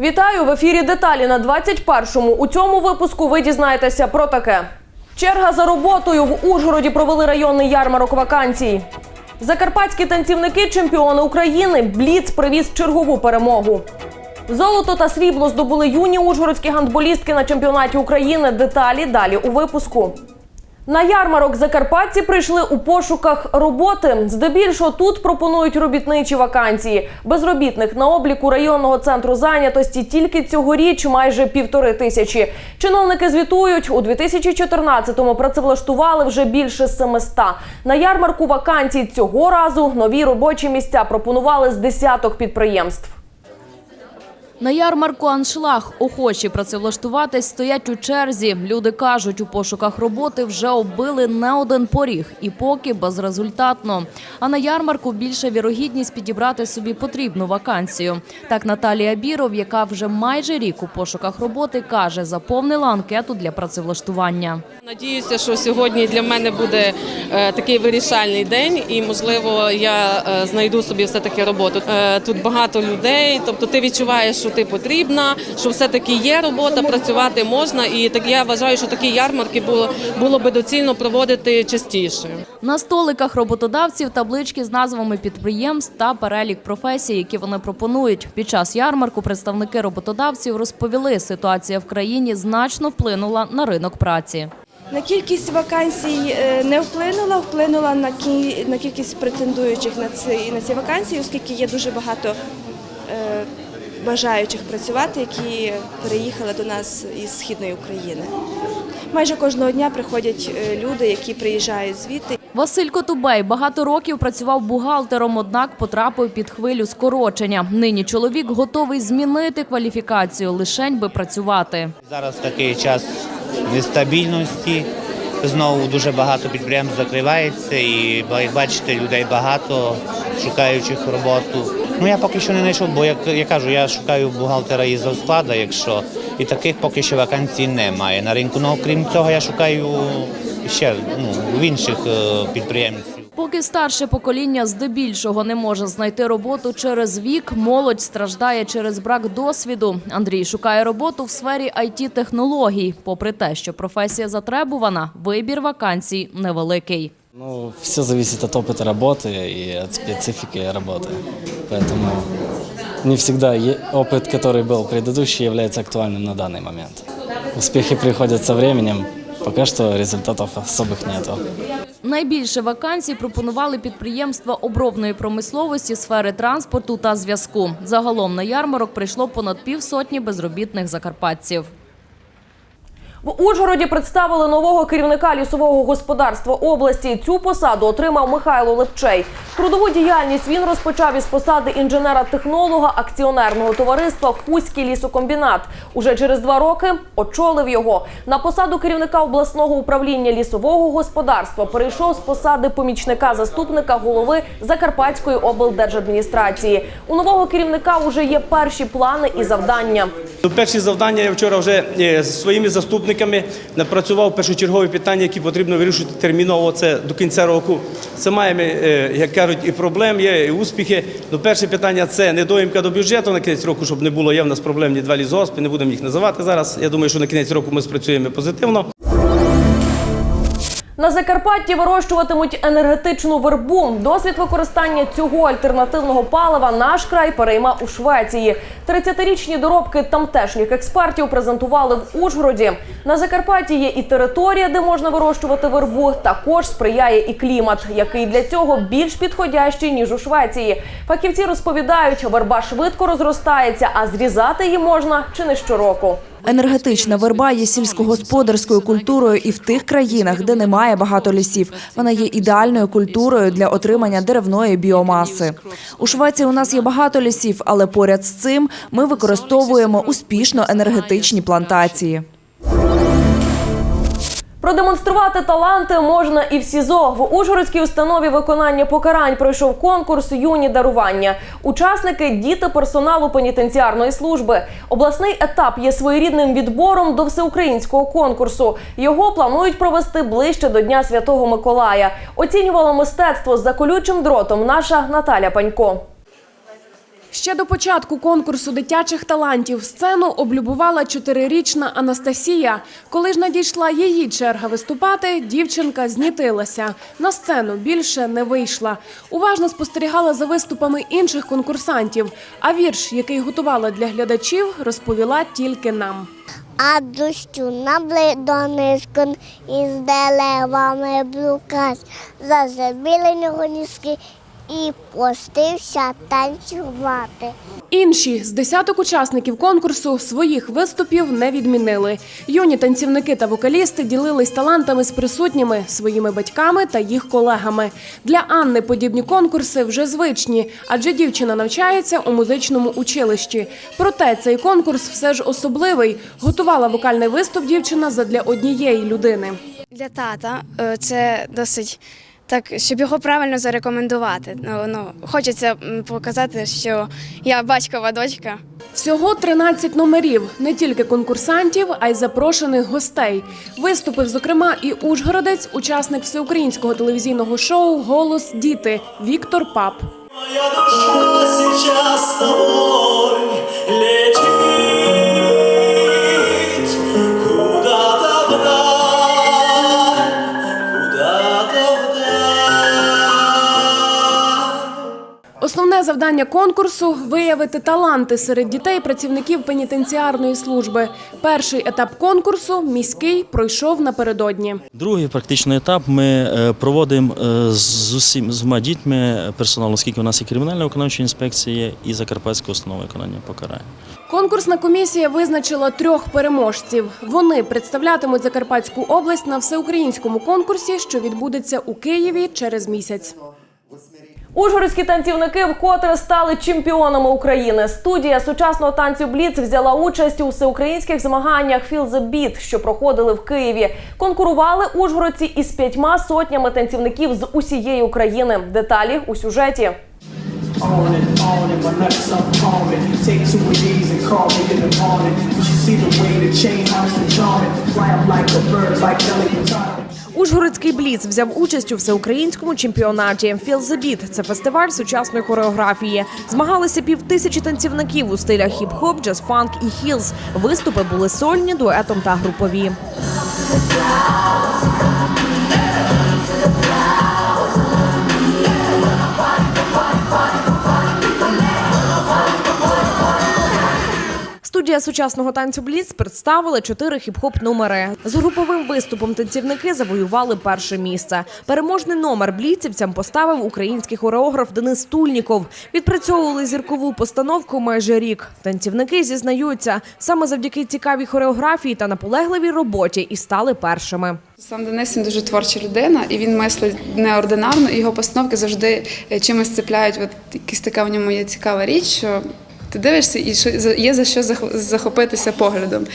Вітаю в ефірі деталі на 21-му. У цьому випуску ви дізнаєтеся про таке. Черга за роботою в Ужгороді провели районний ярмарок вакансій. Закарпатські танцівники чемпіони України. Бліц привіз чергову перемогу. Золото та срібло здобули юні ужгородські гандболістки на чемпіонаті України. Деталі далі у випуску. На ярмарок закарпатці прийшли у пошуках роботи. Здебільшого тут пропонують робітничі вакансії. Безробітних на обліку районного центру зайнятості тільки цьогоріч майже півтори тисячі. Чиновники звітують, у 2014-му працевлаштували вже більше 700. На ярмарку вакансій цього разу нові робочі місця пропонували з десяток підприємств. На ярмарку аншлаг охочі працевлаштуватись стоять у черзі. Люди кажуть, у пошуках роботи вже оббили не один поріг і поки безрезультатно. А на ярмарку більша вірогідність підібрати собі потрібну вакансію. Так Наталія Біров, яка вже майже рік у пошуках роботи, каже, заповнила анкету для працевлаштування. Надіюся, що сьогодні для мене буде е, такий вирішальний день, і можливо я е, знайду собі все таки роботу. Е, тут багато людей, тобто ти відчуваєш, що ти потрібна, що все таки є робота, працювати можна. І так я вважаю, що такі ярмарки було було би доцільно проводити частіше. На столиках роботодавців таблички з назвами підприємств та перелік професій, які вони пропонують. Під час ярмарку представники роботодавців розповіли, ситуація в країні значно вплинула на ринок праці. На кількість вакансій е, не вплинула, вплинула на на кількість претендуючих на ці на ці вакансії, оскільки є дуже багато е, бажаючих працювати, які переїхали до нас із східної України. Майже кожного дня приходять е, люди, які приїжджають звідти. Василь Котубей багато років працював бухгалтером, однак потрапив під хвилю скорочення. Нині чоловік готовий змінити кваліфікацію, лишень би працювати. Зараз такий час нестабільності. Знову дуже багато підприємств закривається, і як бачите, людей багато шукаючих роботу. Ну я поки що не знайшов, бо як я кажу, я шукаю бухгалтера із завсклада, якщо і таких поки що вакансій немає на ринку. Ну крім цього, я шукаю ще ну, в інших е, підприємців. Поки старше покоління здебільшого не може знайти роботу через вік, молодь страждає через брак досвіду. Андрій шукає роботу в сфері it технологій Попри те, що професія затребувана, вибір вакансій невеликий. Ну, все зависит от опыта работы и от специфики работы. Поэтому не всегда е- опыт, который был предыдущий, является актуальным на данный момент. Успехи приходят со временем. Пока что результатов особых нету. Найбільше вакансій пропонували підприємства обробної промисловості, сфери транспорту та зв'язку. Загалом на ярмарок прийшло понад півсотні безробітних закарпатців. В Ужгороді представили нового керівника лісового господарства області. Цю посаду отримав Михайло Левчей. Трудову діяльність він розпочав із посади інженера-технолога акціонерного товариства Хуський лісокомбінат. Уже через два роки очолив його. На посаду керівника обласного управління лісового господарства перейшов з посади помічника заступника голови Закарпатської облдержадміністрації. У нового керівника вже є перші плани і завдання. Перші завдання я вчора вже е, зі своїми заступниками напрацював першочергові питання, які потрібно вирішити терміново. Це до кінця року. Це маємо, е, як кажуть, і проблем є, і успіхи. Ну, перше питання це недоїмка до бюджету на кінець року, щоб не було. Є в нас проблемні два лісгоспи, не будемо їх називати зараз. Я думаю, що на кінець року ми спрацюємо позитивно. На Закарпатті вирощуватимуть енергетичну вербу. Досвід використання цього альтернативного палива наш край перейма у Швеції. 30-річні доробки тамтешніх експертів презентували в Ужгороді. На Закарпатті є і територія, де можна вирощувати вербу. Також сприяє і клімат, який для цього більш підходящий ніж у Швеції. Фахівці розповідають, верба швидко розростається, а зрізати її можна чи не щороку. Енергетична верба є сільськогосподарською культурою і в тих країнах, де немає багато лісів. Вона є ідеальною культурою для отримання деревної біомаси. У Швеції у нас є багато лісів, але поряд з цим ми використовуємо успішно енергетичні плантації. Продемонструвати таланти можна і в СІЗО. В Ужгородській установі виконання покарань пройшов конкурс Юні дарування. Учасники діти персоналу пенітенціарної служби. Обласний етап є своєрідним відбором до всеукраїнського конкурсу. Його планують провести ближче до Дня Святого Миколая. Оцінювала мистецтво за колючим дротом наша Наталя Панько. Ще до початку конкурсу дитячих талантів сцену облюбувала чотирирічна Анастасія. Коли ж надійшла її черга виступати, дівчинка знітилася. На сцену більше не вийшла. Уважно спостерігала за виступами інших конкурсантів. А вірш, який готувала для глядачів, розповіла тільки нам. А дощу набли із деревами блукать, зазабіли нього ніжки і пустився танцювати. Інші з десяток учасників конкурсу своїх виступів не відмінили. Юні танцівники та вокалісти ділились талантами з присутніми своїми батьками та їх колегами. Для Анни подібні конкурси вже звичні, адже дівчина навчається у музичному училищі. Проте цей конкурс все ж особливий. Готувала вокальний виступ дівчина задля однієї людини. Для тата е, це досить так, щоб його правильно зарекомендувати. Ну, ну хочеться показати, що я батькова дочка. Всього 13 номерів, не тільки конкурсантів, а й запрошених гостей. Виступив, зокрема, і Ужгородець, учасник всеукраїнського телевізійного шоу Голос діти Віктор Пап. Моя душа сейчас с тобой Завдання конкурсу виявити таланти серед дітей працівників пенітенціарної служби. Перший етап конкурсу міський пройшов напередодні. Другий практичний етап ми е, проводимо е, з усім з усіма дітьми персоналом, оскільки у нас і кримінальна виконавча інспекція і Закарпатська установа виконання покарань. Конкурсна комісія визначила трьох переможців. Вони представлятимуть Закарпатську область на всеукраїнському конкурсі, що відбудеться у Києві через місяць. Ужгородські танцівники вкотре стали чемпіонами України. Студія сучасного танцю Бліц взяла участь у всеукраїнських змаганнях «Feel the Beat», що проходили в Києві. Конкурували ужгородці із п'ятьма сотнями танцівників з усієї України. Деталі у сюжеті. Ужгородський бліц взяв участь у всеукраїнському чемпіонаті «Feel the Beat». Це фестиваль сучасної хореографії. Змагалися півтисячі танцівників у стилях хіп-хоп, джаз-фанк і хілз. Виступи були сольні, дуетом та групові. Студія сучасного танцю Бліц представила чотири хіп-хоп номери. З груповим виступом танцівники завоювали перше місце. Переможний номер бліцівцям поставив український хореограф Денис Тульніков. Відпрацьовували зіркову постановку майже рік. Танцівники зізнаються, саме завдяки цікавій хореографії та наполегливій роботі і стали першими. Сам Денис він дуже творча людина, і він мислить неординарно, його постановки завжди е, чимось цепляють. От якась така в ньому є цікава річ, що ти дивишся і є за що зах- захопитися поглядом.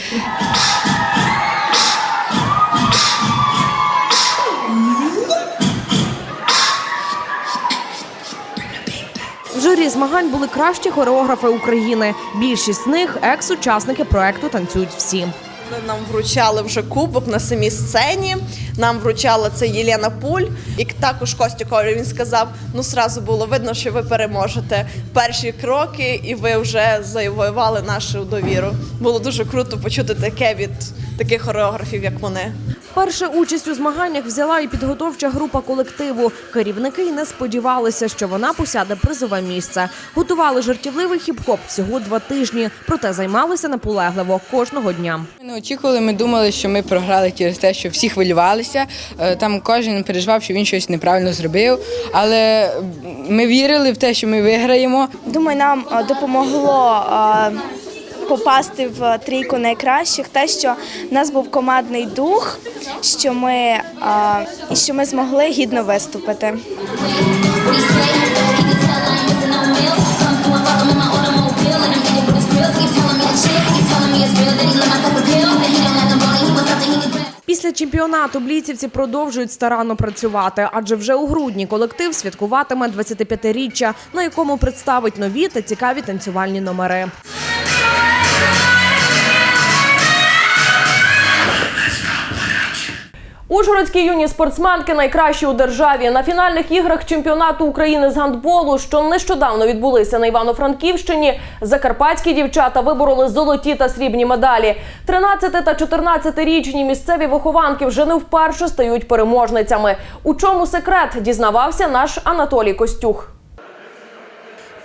Журі змагань були кращі хореографи України. Більшість з них екс-учасники проекту Танцюють всі. Нам вручали вже кубок на самій сцені. Нам вручала це Єлена Пуль. І також Костю Корі він сказав: ну сразу було видно, що ви переможете перші кроки, і ви вже завоювали нашу довіру. Було дуже круто почути таке від таких хореографів, як вони. Вперше участь у змаганнях взяла і підготовча група колективу. Керівники й не сподівалися, що вона посяде призове місце. Готували жартівливий хіп-хоп всього два тижні, проте займалися наполегливо кожного дня. Ми не очікували, ми думали, що ми програли через те, що всі хвилювалися. Е, Там кожен переживав, що він щось неправильно зробив. Але ми вірили в те, що ми виграємо. Думаю, нам е, допомогло е, попасти в трійку найкращих, те, що в нас був командний дух, що ми, що ми змогли гідно виступити. Після чемпіонату бліцівці продовжують старанно працювати, адже вже у грудні колектив святкуватиме 25-річчя, на якому представить нові та цікаві танцювальні номери. Ужгородські юні спортсменки найкращі у державі на фінальних іграх чемпіонату України з гандболу, що нещодавно відбулися на Івано-Франківщині. Закарпатські дівчата вибороли золоті та срібні медалі. 13 та 14-річні місцеві вихованки вже не вперше стають переможницями. У чому секрет дізнавався наш Анатолій Костюх.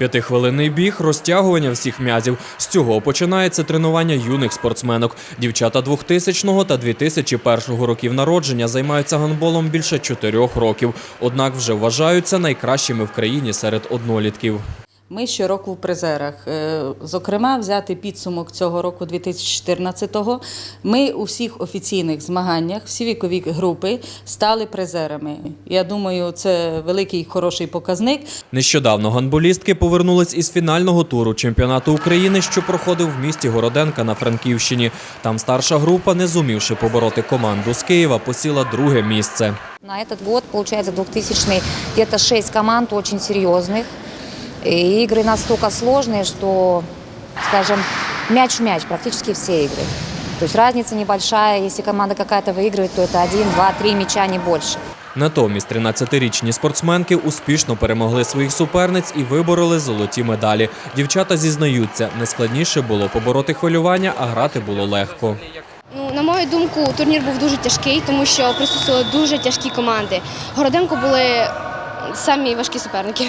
П'ятихвилинний біг, розтягування всіх м'язів. З цього починається тренування юних спортсменок. Дівчата 2000 та 2001 років народження займаються гандболом більше чотирьох років. Однак вже вважаються найкращими в країні серед однолітків. Ми щороку в призерах. Е, Зокрема, взяти підсумок цього року 2014-го. Ми у всіх офіційних змаганнях, всі вікові групи стали призерами. Я думаю, це великий хороший показник. Нещодавно гандболістки повернулись із фінального туру чемпіонату України, що проходив в місті Городенка на Франківщині. Там старша група, не зумівши побороти команду з Києва, посіла друге місце. На этот год, получается, 2000 где-то 6 команд очень серьезных. И игры настолько сложные, что, скажем, мяч в мяч, практически все игры. То есть разница небольшая. Если команда какая-то выигрывает, то это один, два, три мяча, не больше. Натомість 13-річні спортсменки успішно перемогли своїх суперниць і вибороли золоті медалі. Дівчата зізнаються, найскладніше було побороти хвилювання, а грати було легко. Ну, на мою думку, турнір був дуже тяжкий, тому що присутствували дуже тяжкі команди. Городенко були самі важкі суперники.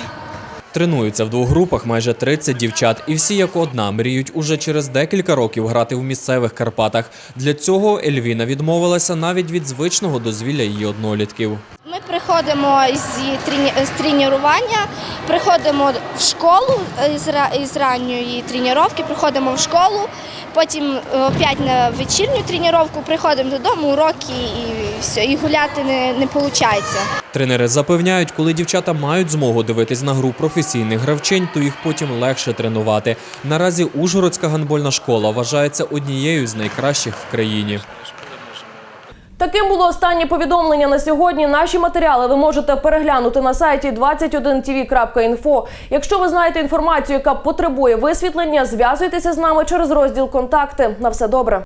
Тренуються в двох групах майже 30 дівчат, і всі як одна мріють уже через декілька років грати в місцевих Карпатах. Для цього Ельвіна відмовилася навіть від звичного дозвілля її однолітків. Ми приходимо з, тренування, приходимо в школу е, з ранньої тренування, приходимо в школу, потім е, опять на вечірню тренування, приходимо додому, уроки і все, і гуляти не, не виходить. Тренери запевняють, коли дівчата мають змогу дивитись на гру професійних гравчинь, то їх потім легше тренувати. Наразі Ужгородська гандбольна школа вважається однією з найкращих в країні. Таким було останнє повідомлення на сьогодні. Наші матеріали ви можете переглянути на сайті 21tv.info. Якщо ви знаєте інформацію, яка потребує висвітлення, зв'язуйтеся з нами через розділ Контакти. На все добре.